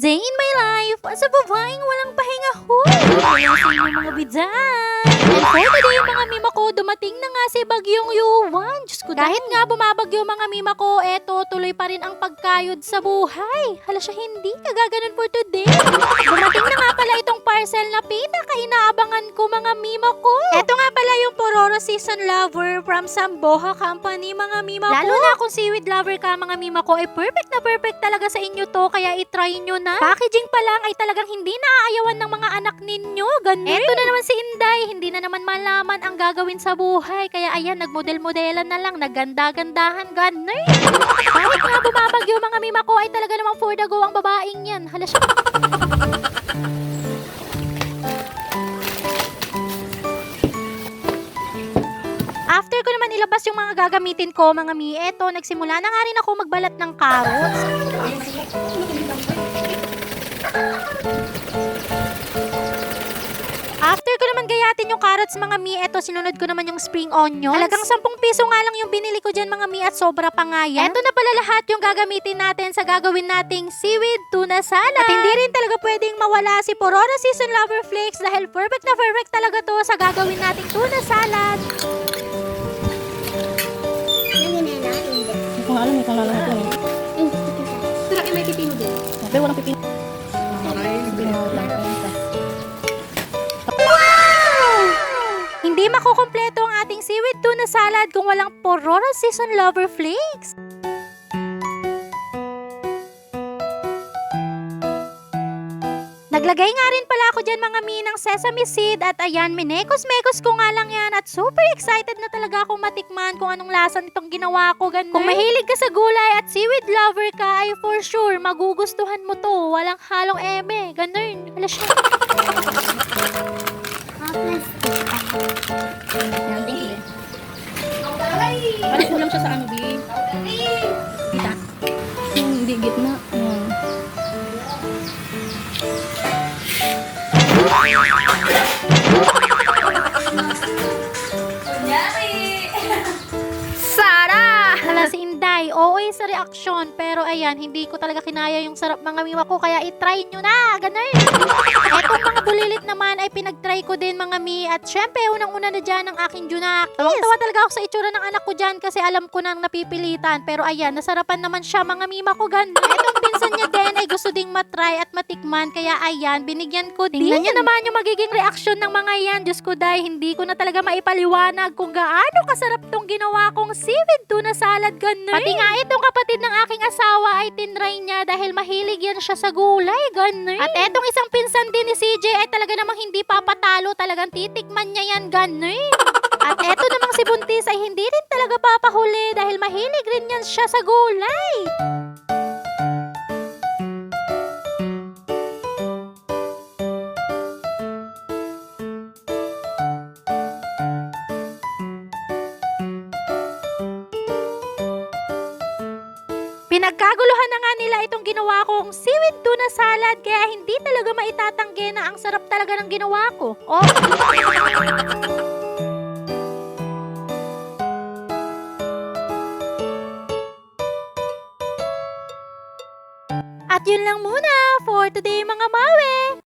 Day in my life, sa babaeng walang pahinga huy. Kaya sa inyo mga bidyan. And for today, mga mima ko, dumating na nga si Bagyong Yuwan. Diyos ko, kahit nga bumabagyo mga mima ko, eto, tuloy pa rin ang pagkayod sa buhay. Hala siya, hindi kagaganon for today. Dumating na nga pala itong parcel na pinaka-inaabangan ko mga mima ko. Eto nga pala Season Lover from Samboha Company, mga mima ko. Lalo na kung seaweed lover ka, mga mima ko, eh perfect na perfect talaga sa inyo to, kaya itry nyo na. Packaging pa lang ay talagang hindi naaayawan ng mga anak ninyo. Ganun. Eto na naman si Inday, hindi na naman malaman ang gagawin sa buhay. Kaya ayan, nagmodel-modelan na lang, naganda-gandahan, ganun. Kahit nga bumabagyo mga mima ko, ay talaga namang for the go ang babaeng yan. Hala siya. After ko naman ilabas yung mga gagamitin ko, mga mi, eto, nagsimula na nga rin ako magbalat ng carrots. After ko naman gayatin yung carrots mga mi, eto sinunod ko naman yung spring onions. Halagang 10 piso nga lang yung binili ko dyan mga mi at sobra pa nga yan. Eto na pala lahat yung gagamitin natin sa gagawin nating seaweed tuna salad. At hindi rin talaga pwedeng mawala si Porora Season Lover Flakes dahil perfect na perfect talaga to sa gagawin nating tuna salad. Kung alam mo kung alam mo ito. Pero may pipino din. Sabi walang pipin. Pipino. Hindi makukumpleto ang ating seaweed tuna salad kung walang Porora Season Lover Flakes. Naglagay nga rin pala ako dyan mga mi ng sesame seed at ayan, minekos-mekos ko nga lang yan at super excited na talaga ako matikman kung anong lasa nitong ginawa ko ganun. Kung mahilig ka sa gulay at seaweed lover ka ay for sure magugustuhan mo to. Walang halong eme. Ganun. Hala siya. Yan, thank you. Balik mo lang siya sa ano, B. Sara! Hala si Inday, OA sa reaksyon, pero ayan, hindi ko talaga kinaya yung sarap mga mima ko, kaya itry nyo na, ganun. Etong mga bulilit naman ay pinagtry ko din mga mi, at syempre, unang-una na dyan ang aking junakis. Tawang-tawa talaga ako sa itsura ng anak ko dyan kasi alam ko nang napipilitan, pero ayan, nasarapan naman siya mga mima ko, ganun. Etong gusto ding matry at matikman, kaya ayan, binigyan ko din. Tingnan nyo naman yung magiging reaksyon ng mga yan, Diyos ko dahil hindi ko na talaga maipaliwanag kung gaano kasarap tong ginawa kong seaweed tuna salad ganun. Pati nga itong kapatid ng aking asawa ay tinry niya dahil mahilig yan siya sa gulay, ganun. At etong isang pinsan din ni CJ ay talaga namang hindi papatalo, talagang titikman niya yan, ganun. At eto namang si Buntis ay hindi rin talaga papahuli dahil mahilig rin yan siya sa gulay. Pinagkaguluhan na nga nila itong ginawa kong seaweed tuna salad kaya hindi talaga maitatanggi na ang sarap talaga ng ginawa ko. Oh. At yun lang muna for today mga mawe.